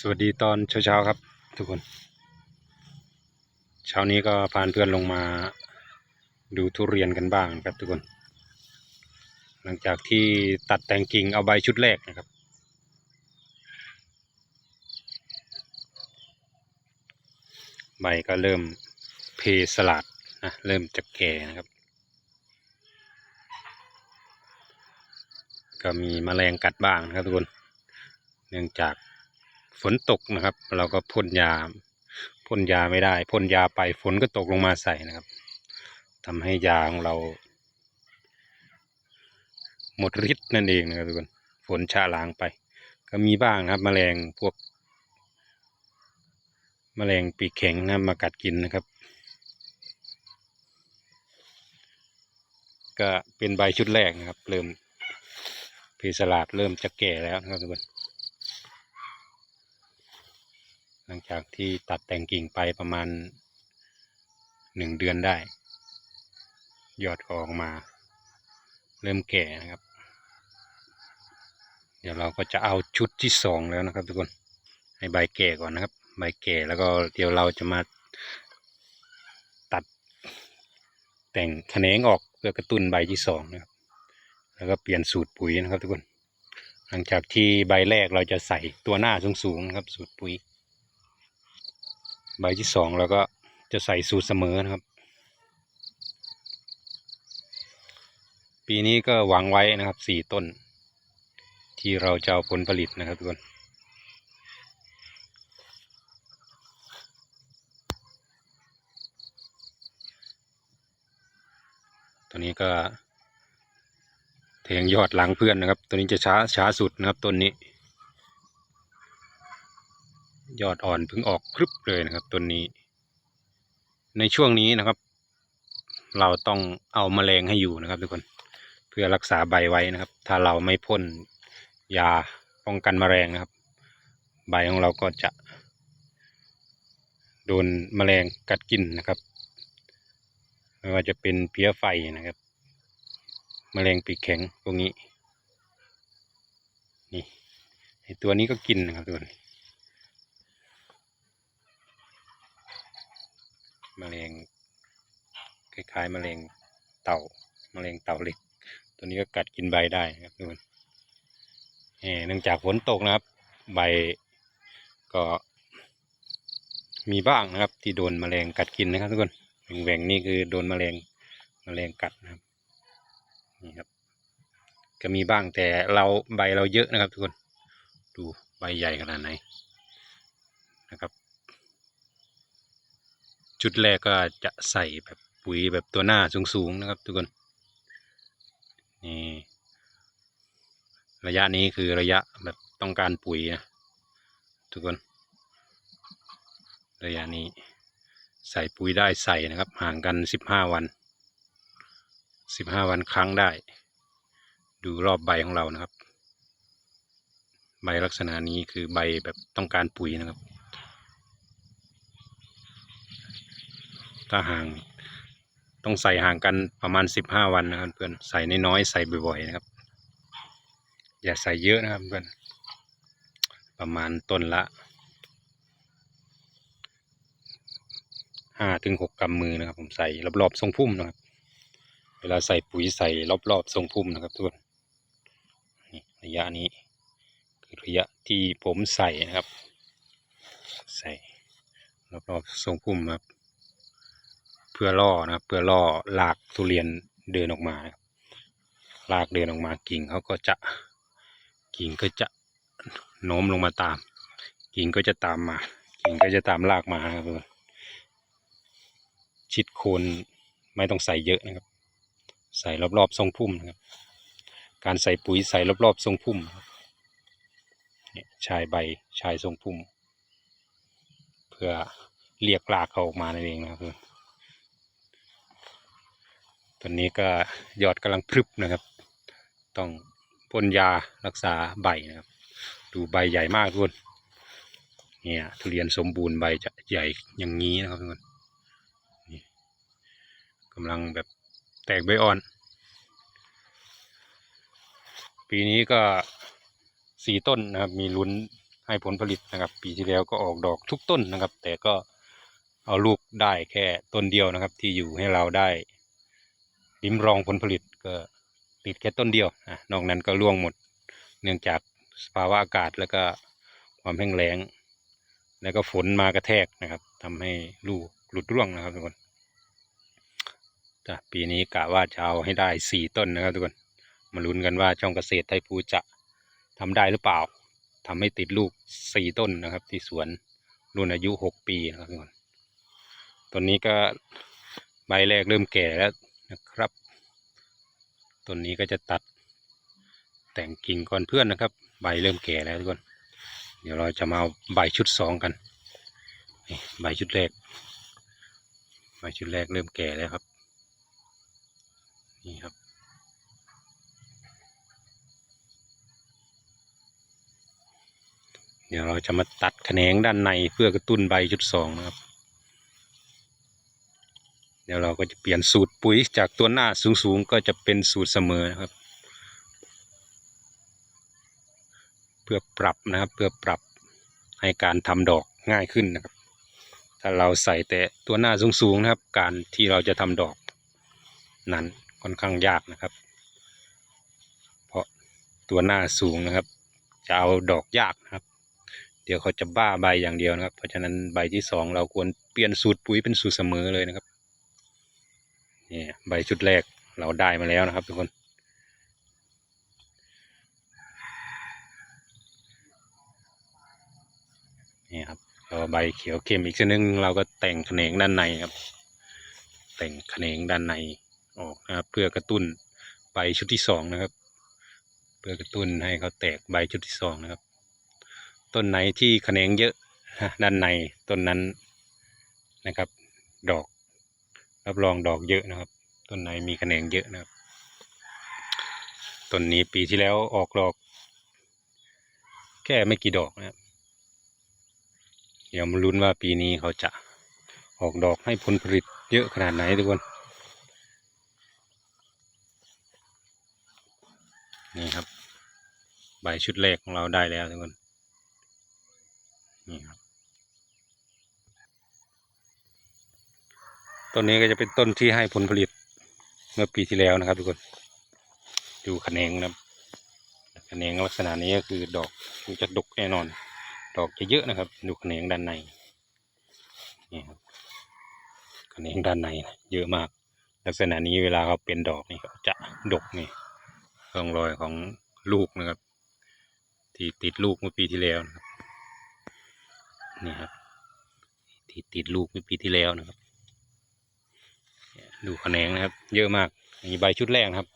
สวัสดีตอนเช้าๆครับ ทุกคน เช้านี้ก็พาเพื่อนลงมาดูทุเรียนกันบ้างครับทุกคน หลังจากที่ตัดแต่งกิ่งเอาใบชุดแรกนะครับ ใบก็เริ่มเพสลัดนะเริ่มจะแก่นะครับ ก็มีแมลงกัดบ้างนะครับทุกคน เนื่องจาก ฝนตกนะครับ เราก็พ่นยาพ่นยาไม่ได้พ่นยาไปฝนก็ตกลงมาใส่นะครับทำให้ยาของเรา หมดฤทธิ์นั่นเองนะครับทุกคนฝนชะล้างไป ก็มีบ้างครับแมลงพวกแมลงปีกแข็งนะมากัดกินนะครับ ก็เป็นใบชุดแรกนะครับ เริ่มเพสลาดเริ่มจะแก่แล้วนะครับทุกคน ห ลังจากที่ตัดแต่งกิ่งไปประมาณหนึ่งเดือนได้ ยอดก็ออกมา เริ่มแก่นะครับ เดี๋ยวเราก็จะเอาชุดที่สองแล้วนะครับ ทุกคนให้ใบแก่ก่อนนะครับ ใบแก่แล้วก็เดี๋ยวเราจะมาตัดแต่งแขนงออกเพื่อกระตุ้นใบที่สองนะครับ แล้วก็เปลี่ยนสูตรปุ๋ยนะครับทุกคนหลังจากที่ใบแรกเราจะใส่ตัวหน้าสูงๆนะครับ สูตรปุ๋ย ใบที่สองเราก็จะใส่สูตรเสมอนะครับ ปีนี้ก็หวังไว้นะครับสี่ต้น ที่เราจะเอาผลผลิตนะครับทุกคนตัวนี้ก็แทงยอดหลังเพื่อนนะครับ ตัวนี้จะช้าช้าสุดนะครับต้นนี้ ยอดอ่อนเพิ่งออกครึบเลยนะครับต้นนี้ ในช่วงนี้นะครับ เราต้องเอาแมลงให้อยู่นะครับ ทุกคนเพื่อรักษาใบไว้นะครับ ถ้าเราไม่พ่นยาป้องกันแมลงนะครับ ใบของเราก็จะโดนแมลงกัดกินนะครับไม่ว่าจะเป็นเพี้ยไฟนะครับ แมลงปีกแข็งพวกนี้ นี่ตัวนี้ก็กินนะครับทุกคน แมลงคล้ายๆแมลงเต่าแมลงเต่าเหล็ก ตัวนี้ก็กัดกินใบได้นะครับทุกคนเนื่องจากฝนตกนะครับ ใบก็ มีบ้างนะครับ ที่โดนแมลงกัดกินนะครับทุกคนแหว่งๆนี่คือโดนแมลงแมลงกัดนะครับนี่ครับ ก็มีบ้างแต่เราใบเราเยอะนะครับทุกคน ดูใบใหญ่ขนาดไหนนะครับ ชุดแรกก็จะใส่แบบปุ๋ยแบบตัวหน้าสูงๆนะครับ ทุกคนนี่ระยะนี้คือระยะแบบต้องการปุ๋ยนะทุกคน ระยะนี้ใส่ปุ๋ยได้ใส่นะครับ ห่างกันสิบห้าวันสิบห้าวันครั้งได้ ดูรอบใบของเรานะครับ ใบลักษณะนี้คือใบแบบต้องการปุ๋ยนะครับ ถ้าห่าง ต้องใส่ห่างกันประมาณสิบห้าวันนะครับเพื่อนใส่น้อยๆใส่บ่อยๆนะครับ อย่าใส่เยอะนะครับเพื่อนประมาณต้นละห้าถึงหกกำมือนะครับ ผมใส่รอบๆทรงพุ่มนะครับ เวลาใส่ปุ๋ยใส่รอบๆทรงพุ่มนะครับทุกคนนี่ระยะนี้คือระยะที่ผมใส่นะครับ ใส่รอบๆทรงพุ่มครับ เพื่อล่อนะครับ เพื่อล่อลากทุเรียนเดินออกมานะครับลากเดินออกมากิ่งเขาก็จะกิ่งก็จะโน้มลงมาตาม กิ่งก็จะตามมา กิ่งก็จะตามลากมาครับชิดโคนไม่ต้องใส่เยอะนะครับ ใส่รอบๆทรงพุ่มนะครับ การใส่ปุ๋ยใส่รอบๆทรงพุ่มเนี่ยชายใบชายทรงพุ่ม เพื่อเรียกลากเขาออกมานั่นเองนะครับ อนนี้ก็ยอดกำลังพรึบนะครับ ต้องพ่นยารักษาใบนะครับ ดูใบใหญ่มากทุกคนเนี่ยทุเรียนสมบูรณ์ใบจะใหญ่อย่างนี้นะครับทุกคนนี่กำลังแบบแตกใบอ่อน ปีนี้ก็สี่ต้นนะครับ มีลุ้นให้ผลผลิตนะครับ ปีที่แล้วก็ออกดอกทุกต้นนะครับ แต่ก็เอาลูกได้แค่ต้นเดียวนะครับ ที่อยู่ให้เราได้ ลิ้มรองผลผลิตก็ติดแค่ต้นเดียวอะนอกนั้นก็ร่วงหมด เนื่องจากสภาวะอากาศแล้วก็ความแห้งแล้ง แล้วก็ฝนมากระแทกนะครับทำให้ลูกหลุดร่วงนะครับทุกคนจ้ะปีนี้กะว่าจะเอาให้ได้สี่ต้นนะครับทุกคน มาลุ้นกันว่าช่องเกษตรไทยภูจะทำได้หรือเปล่าทำให้ติดลูกสี่ต้นนะครับ ที่สวนรุ่นอายุหกปีนะครับทุกคนต้นนี้ก็ใบแรกเริ่มแก่แล้ว นะครับต้นนี้ก็จะตัดแต่งกิ่งก่อนเพื่อนนะครับ ใบเริ่มแก่แล้วทุกคน เดี๋ยวเราจะมาเอาใบชุดสองกันใบชุดแรกใบชุดแรกเริ่มแก่แล้วครับ นี่ครับเดี๋ยวเราจะมาตัดแขนงด้านในเพื่อกระตุ้นใบชุดสองนะครับ เดี๋ยวเราก็จะเปลี่ยนสูตรปุ๋ยจากตัวหน้าสูงๆก็จะเป็นสูตรเสมอนะครับ เพื่อปรับนะครับเพื่อปรับให้การทำดอกง่ายขึ้นนะครับ ถ้าเราใส่แต่ตัวหน้าสูงๆนะครับ การที่เราจะทำดอกนั้นค่อนข้างยากนะครับ เพราะตัวหน้าสูงนะครับ จะเอาดอกยากนะครับ เดี๋ยวเขาจะบ้าใบอย่างเดียวนะครับ เพราะฉะนั้นใบที่สองเราควรเปลี่ยนสูตรปุ๋ยเป็นสูตรเสมอเลยนะครับ นี่ใบชุดแรกเราได้มาแล้วนะครับทุกคน นี่ครับแล้วใบเขียวเข้มอีกชนิดนึงเราก็แต่งแขนงด้านในครับ แต่งแขนงด้านในออกนะครับเพื่อกระตุ้นใบชุดที่สองนะครับ เพื่อกระตุ้นให้เขาแตกใบชุดที่สองนะครับ ต้นไหนที่แขนงเยอะด้านในต้นนั้นนะครับ ดอก รับรองดอกเยอะนะครับ ต้นไหนมีแขนงเยอะนะครับ ต้นนี้ปีที่แล้วออกดอก แค่ไม่กี่ดอกนะครับเดี๋ยวมาลุ้นว่าปีนี้เขาจะออกดอกให้ผลผลิตเยอะขนาดไหนทุกคนนี่ครับ ใบชุดแรกของเราได้แล้วทุกคนนี่ครับ ต้นนี้ก็จะเป็นต้นที่ให้ผลผลิตเมื่อปีที่แล้วนะครับทุกคน ดูขนงนะครับขนงลักษณะนี้ก็คือดอกจะดกแน่นอน ดอกจะเยอะนะครับ ดูขนงด้านในนี่ครับขนงด้านในนะเยอะมาก ลักษณะนี้เวลาเขาเป็นดอกนี่เขาจะดกนี่ร่องรอยของลูกนะครับ ที่ติดลูกเมื่อปีที่แล้วนะครับนี่ครับที่ติดลูกเมื่อปีที่แล้วนะครับ ดูแขนงนะครับ เยอะมากมีใบชุดแรกนะครับ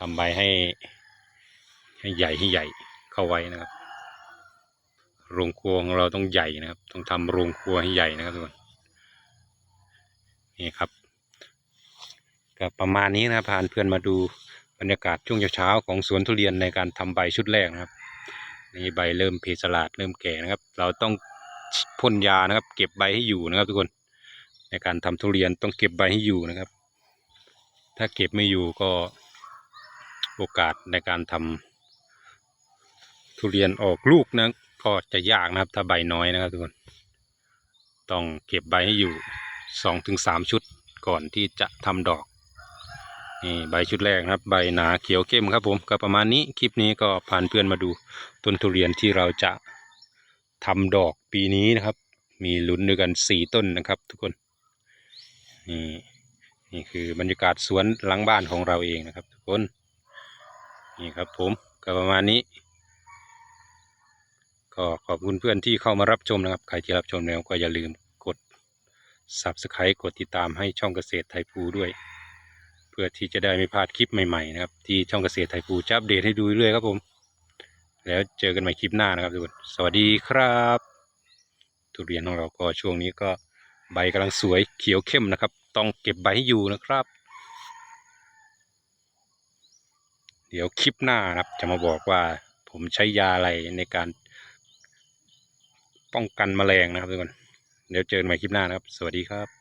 ทำใบให้ ให้ใหญ่ให้ใหญ่เข้าไว้นะครับ โรงครัวของเราต้องใหญ่นะครับ ต้องทำโรงครัวให้ใหญ่นะครับทุกคนนี่ครับก็ประมาณนี้นะครับพาเพื่อนมาดูบรรยากาศช่วงเช้าของสวนทุเรียนในการทำใบชุดแรกนะครับนี่ใบเริ่มเพสลาดเริ่มแก่นะครับ เราต้องพ่นยานะครับ เก็บใบให้อยู่นะครับทุกคน ในการทำทุเรียนต้องเก็บใบให้อยู่นะครับ ถ้าเก็บไม่อยู่ก็โอกาสในการทำทุเรียนออกลูกนะก็จะยากนะครับถ้าใบน้อยนะครับทุกคน ต้องเก็บใบให้อยู่สองถึงสามชุดก่อนที่จะทำดอกนี่ใบชุดแรกนะครับ ใบหนาเขียวเข้มครับผมก็ประมาณนี้คลิปนี้ก็ผ่านเพื่อนมาดูต้นทุเรียนที่เราจะทำดอกปีนี้นะครับ มีลุ้นด้วยกันสี่ต้นนะครับ ทุกคน นี่นี่คือบรรยากาศสวนหลังบ้านของเราเองนะครับ ทุกคนนี่ครับผมก็ประมาณนี้ ก็ขอบคุณเพื่อนที่เข้ามารับชมนะครับ ใครที่รับชมแล้วก็อย่าลืมกด Subscribe กดติดตามให้ช่องเกษตรไทยภูด้วย เพื่อที่จะได้ไม่พลาดคลิปใหม่ๆนะครับ ที่ช่องเกษตรไทยภูจะอัปเดตให้ดูเรื่อยๆครับผม แล้วเจอกันใหม่คลิปหน้านะครับทุกคนสวัสดีครับ ทุเรียนของเราก็ช่วงนี้ก็ใบกำลังสวยเขียวเข้มนะครับ ต้องเก็บใบให้อยู่นะครับ เดี๋ยวคลิปหน้านะครับ จะมาบอกว่าผมใช้ยาอะไรในการป้องกันแมลงนะครับทุกคน เดี๋ยวเจอกันใหม่คลิปหน้านะครับ สวัสดีครับ